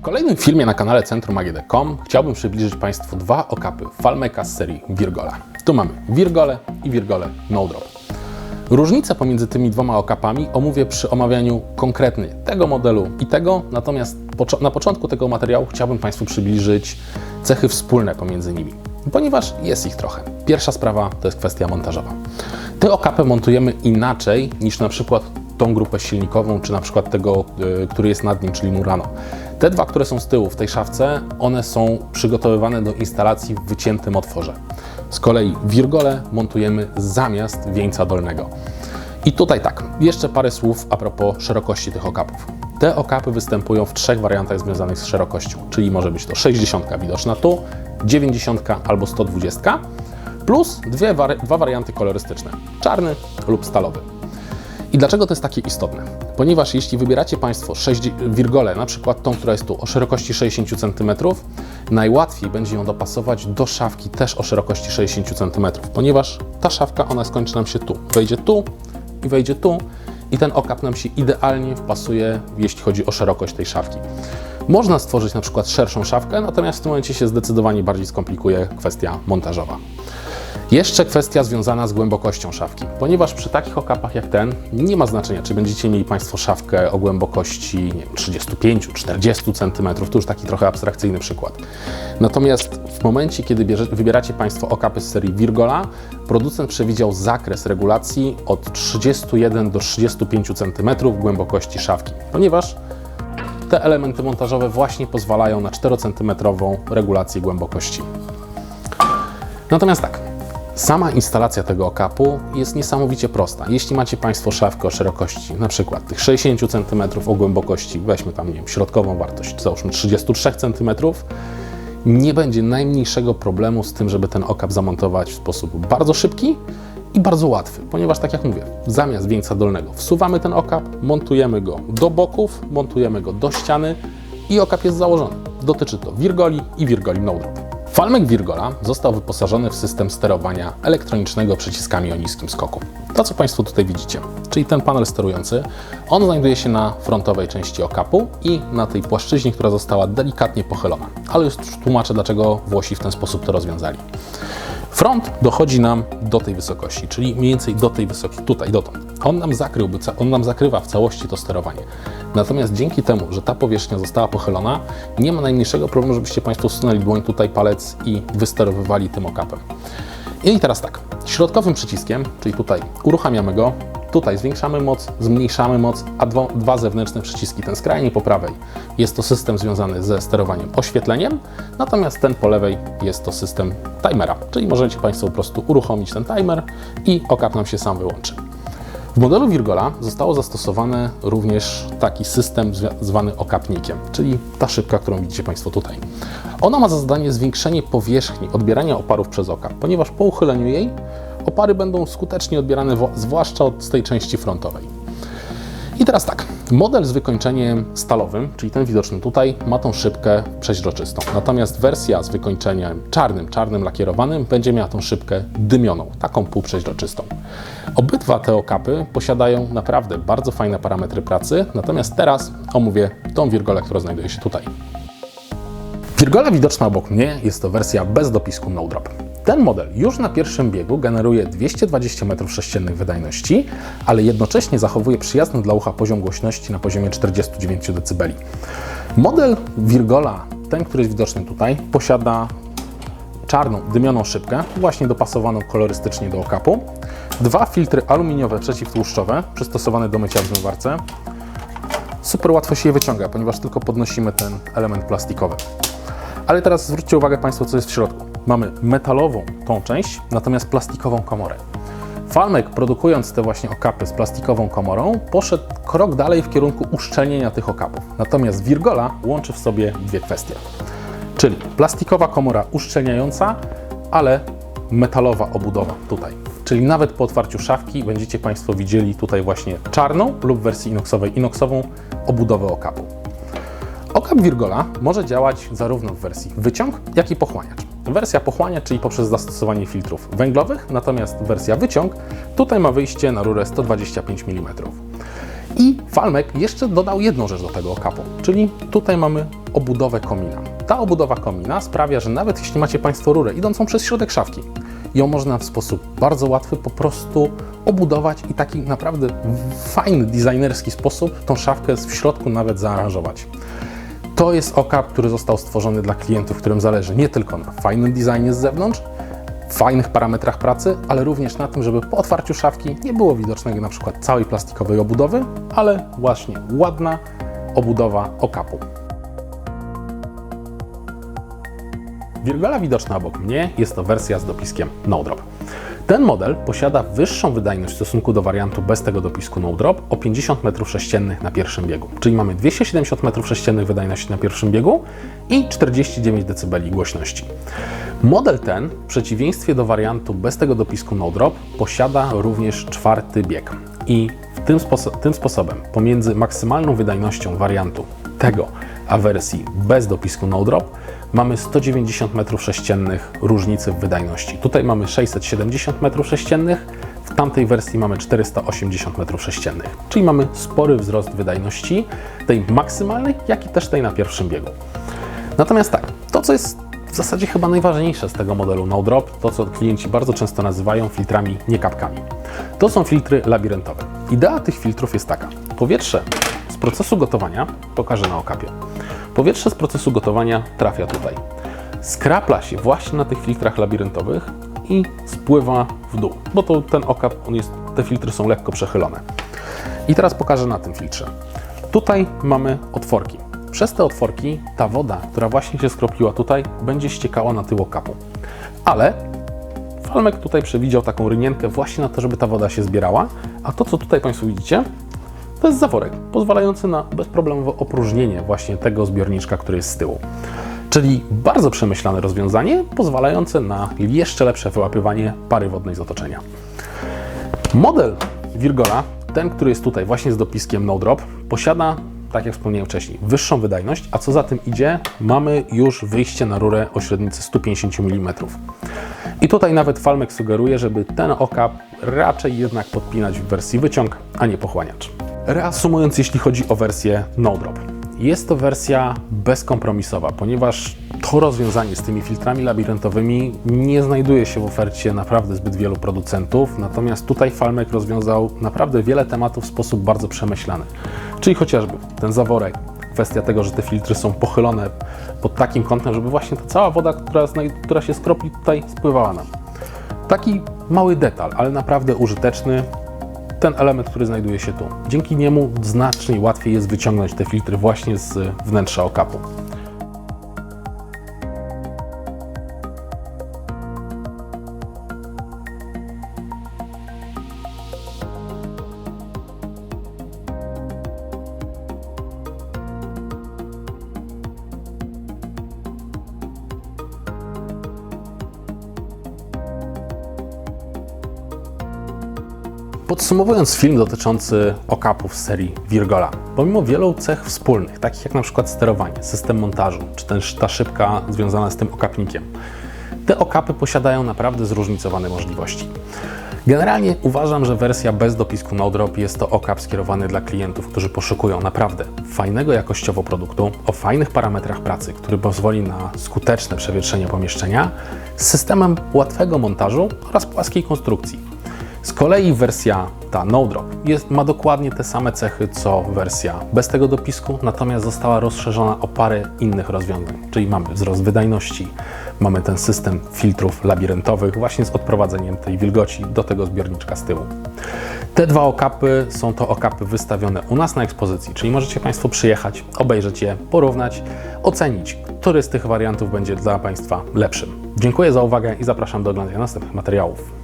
W kolejnym filmie na kanale Centrum AGD.com chciałbym przybliżyć Państwu dwa okapy Falmeka z serii Virgola. Tu mamy Virgole i Virgole No Drop. Różnice pomiędzy tymi dwoma okapami omówię przy omawianiu konkretnie tego modelu i tego, natomiast na początku tego materiału chciałbym Państwu przybliżyć cechy wspólne pomiędzy nimi, ponieważ jest ich trochę. Pierwsza sprawa to jest kwestia montażowa. Te okapy montujemy inaczej niż na przykład tą grupę silnikową, czy na przykład tego, y, który jest nad nim, czyli Murano. Te dwa, które są z tyłu w tej szafce, one są przygotowywane do instalacji w wyciętym otworze. Z kolei Virgole montujemy zamiast wieńca dolnego. I tutaj tak, jeszcze parę słów a propos szerokości tych okapów. Te okapy występują w trzech wariantach związanych z szerokością, czyli może być to 60 widoczna tu, 90 albo 120, plus dwie dwa warianty kolorystyczne, czarny lub stalowy. I dlaczego to jest takie istotne? Ponieważ jeśli wybieracie Państwo 6 wirgolę, na przykład tą, która jest tu o szerokości 60 cm, najłatwiej będzie ją dopasować do szafki też o szerokości 60 cm, ponieważ ta szafka, ona skończy nam się tu. Wejdzie tu i wejdzie tu i ten okap nam się idealnie wpasuje, jeśli chodzi o szerokość tej szafki. Można stworzyć na przykład szerszą szafkę, natomiast w tym momencie się zdecydowanie bardziej skomplikuje kwestia montażowa. Jeszcze kwestia związana z głębokością szafki, ponieważ przy takich okapach jak ten nie ma znaczenia, czy będziecie mieli Państwo szafkę o głębokości nie wiem, 35-40 cm, to już taki trochę abstrakcyjny przykład. Natomiast w momencie, kiedy bierze, wybieracie Państwo okapy z serii Virgola, producent przewidział zakres regulacji od 31 do 35 cm głębokości szafki, ponieważ te elementy montażowe właśnie pozwalają na 4 cm regulację głębokości. Natomiast tak, sama instalacja tego okapu jest niesamowicie prosta. Jeśli macie Państwo szafkę o szerokości przykład tych 60 cm, o głębokości weźmy tam, nie wiem, środkową wartość, załóżmy 33 cm, nie będzie najmniejszego problemu z tym, żeby ten okap zamontować w sposób bardzo szybki i bardzo łatwy, ponieważ tak jak mówię, zamiast wieńca dolnego wsuwamy ten okap, montujemy go do boków, montujemy go do ściany i okap jest założony. Dotyczy to Virgoli i Virgoli No Drop. Falmek Virgola został wyposażony w system sterowania elektronicznego przyciskami o niskim skoku. To, co Państwo tutaj widzicie, czyli ten panel sterujący, on znajduje się na frontowej części okapu i na tej płaszczyźnie, która została delikatnie pochylona. Ale już tłumaczę, dlaczego Włosi w ten sposób to rozwiązali. Front dochodzi nam do tej wysokości, czyli mniej więcej do tej wysokości, tutaj dotąd. On nam, zakryłby, on nam zakrywa w całości to sterowanie. Natomiast dzięki temu, że ta powierzchnia została pochylona, nie ma najmniejszego problemu, żebyście Państwo wsunęli dłoń tutaj, palec i wysterowywali tym okapem. I teraz tak, środkowym przyciskiem, czyli tutaj uruchamiamy go, tutaj zwiększamy moc, zmniejszamy moc, a dwa, dwa zewnętrzne przyciski, ten skrajnie po prawej jest to system związany ze sterowaniem oświetleniem, natomiast ten po lewej jest to system timera, czyli możecie Państwo po prostu uruchomić ten timer i okap nam się sam wyłączy. W modelu Virgola zostało zastosowane również taki system zwa- zwany okapnikiem, czyli ta szybka, którą widzicie Państwo tutaj. Ona ma za zadanie zwiększenie powierzchni odbierania oparów przez okap, ponieważ po uchyleniu jej opary będą skutecznie odbierane, zwłaszcza od tej części frontowej. I teraz tak, model z wykończeniem stalowym, czyli ten widoczny tutaj, ma tą szybkę przeźroczystą. Natomiast wersja z wykończeniem czarnym, czarnym lakierowanym, będzie miała tą szybkę dymioną, taką półprzeźroczystą. Obydwa te okapy posiadają naprawdę bardzo fajne parametry pracy, natomiast teraz omówię tą wirgolę, która znajduje się tutaj. Wirgola widoczna obok mnie jest to wersja bez dopisku No Drop. Ten model już na pierwszym biegu generuje 220 m3 wydajności, ale jednocześnie zachowuje przyjazny dla ucha poziom głośności na poziomie 49 dB. Model Virgola, ten, który jest widoczny tutaj, posiada czarną, dymioną szybkę, właśnie dopasowaną kolorystycznie do okapu, dwa filtry aluminiowe przeciwtłuszczowe przystosowane do mycia w zmywarce. Super łatwo się je wyciąga, ponieważ tylko podnosimy ten element plastikowy. Ale teraz zwróćcie uwagę Państwo, co jest w środku. Mamy metalową tą część, natomiast plastikową komorę. Falmek, produkując te właśnie okapy z plastikową komorą, poszedł krok dalej w kierunku uszczelnienia tych okapów. Natomiast Virgola łączy w sobie dwie kwestie. Czyli plastikowa komora uszczelniająca, ale metalowa obudowa tutaj. Czyli nawet po otwarciu szafki będziecie Państwo widzieli tutaj właśnie czarną lub w wersji inoxowej inoxową obudowę okapu. Okap Virgola może działać zarówno w wersji wyciąg, jak i pochłaniacz. Wersja pochłaniacz, czyli poprzez zastosowanie filtrów węglowych, natomiast wersja wyciąg tutaj ma wyjście na rurę 125 mm. I Falmek jeszcze dodał jedną rzecz do tego okapu, czyli tutaj mamy obudowę komina. Ta obudowa komina sprawia, że nawet jeśli macie Państwo rurę idącą przez środek szafki, ją można w sposób bardzo łatwy po prostu obudować i taki naprawdę fajny, designerski sposób tą szafkę w środku nawet zaaranżować. To jest okap, który został stworzony dla klientów, którym zależy nie tylko na fajnym designie z zewnątrz, fajnych parametrach pracy, ale również na tym, żeby po otwarciu szafki nie było widocznego na przykład całej plastikowej obudowy, ale właśnie ładna obudowa okapu. Wirgola widoczna obok mnie jest to wersja z dopiskiem No Drop. Ten model posiada wyższą wydajność w stosunku do wariantu bez tego dopisku No Drop o 50 m3 na pierwszym biegu. Czyli mamy 270 m3 wydajności na pierwszym biegu i 49 dB głośności. Model ten, w przeciwieństwie do wariantu bez tego dopisku No Drop, posiada również czwarty bieg. I tym, sposo tym sposobem pomiędzy maksymalną wydajnością wariantu tego a wersji bez dopisku No Drop mamy 190 m3 różnicy w wydajności. Tutaj mamy 670 m3, w tamtej wersji mamy 480 m3, czyli mamy spory wzrost wydajności, tej maksymalnej, jak i też tej na pierwszym biegu. Natomiast tak, to co jest w zasadzie chyba najważniejsze z tego modelu No Drop, to co klienci bardzo często nazywają filtrami niekapkami. To są filtry labiryntowe. Idea tych filtrów jest taka. Powietrze z procesu gotowania, pokażę na okapie, powietrze z procesu gotowania trafia tutaj. Skrapla się właśnie na tych filtrach labiryntowych i spływa w dół, bo to ten okap, on jest, te filtry są lekko przechylone. I teraz pokażę na tym filtrze. Tutaj mamy otworki. Przez te otworki ta woda, która właśnie się skropliła tutaj, będzie ściekała na tył okapu. Ale Falmek tutaj przewidział taką rynienkę właśnie na to, żeby ta woda się zbierała, a to, co tutaj Państwo widzicie, to jest zaworek, pozwalający na bezproblemowe opróżnienie właśnie tego zbiorniczka, który jest z tyłu. Czyli bardzo przemyślane rozwiązanie, pozwalające na jeszcze lepsze wyłapywanie pary wodnej z otoczenia. Model Virgola, ten, który jest tutaj właśnie z dopiskiem No Drop, posiada, tak jak wspomniałem wcześniej, wyższą wydajność, a co za tym idzie, mamy już wyjście na rurę o średnicy 150 mm. I tutaj nawet Falmek sugeruje, żeby ten okap raczej jednak podpinać w wersji wyciąg, a nie pochłaniacz. Reasumując, jeśli chodzi o wersję No Drop. Jest to wersja bezkompromisowa, ponieważ to rozwiązanie z tymi filtrami labiryntowymi nie znajduje się w ofercie naprawdę zbyt wielu producentów, natomiast tutaj Falmek rozwiązał naprawdę wiele tematów w sposób bardzo przemyślany. Czyli chociażby ten zaworek, kwestia tego, że te filtry są pochylone pod takim kątem, żeby właśnie ta cała woda, która, która się skropli tutaj spływała nam. Taki mały detal, ale naprawdę użyteczny, ten element, który znajduje się tu. Dzięki niemu znacznie łatwiej jest wyciągnąć te filtry właśnie z wnętrza okapu. Podsumowując film dotyczący okapów z serii Virgola, pomimo wielu cech wspólnych, takich jak na przykład sterowanie, system montażu, czy też ta szybka związana z tym okapnikiem, te okapy posiadają naprawdę zróżnicowane możliwości. Generalnie uważam, że wersja bez dopisku No Drop jest to okap skierowany dla klientów, którzy poszukują naprawdę fajnego jakościowo produktu, o fajnych parametrach pracy, który pozwoli na skuteczne przewietrzenie pomieszczenia, z systemem łatwego montażu oraz płaskiej konstrukcji. Z kolei wersja ta No Drop jest, ma dokładnie te same cechy co wersja bez tego dopisku, natomiast została rozszerzona o parę innych rozwiązań, czyli mamy wzrost wydajności, mamy ten system filtrów labiryntowych właśnie z odprowadzeniem tej wilgoci do tego zbiorniczka z tyłu. Te dwa okapy są to okapy wystawione u nas na ekspozycji, czyli możecie Państwo przyjechać, obejrzeć je, porównać, ocenić, który z tych wariantów będzie dla Państwa lepszym. Dziękuję za uwagę i zapraszam do oglądania następnych materiałów.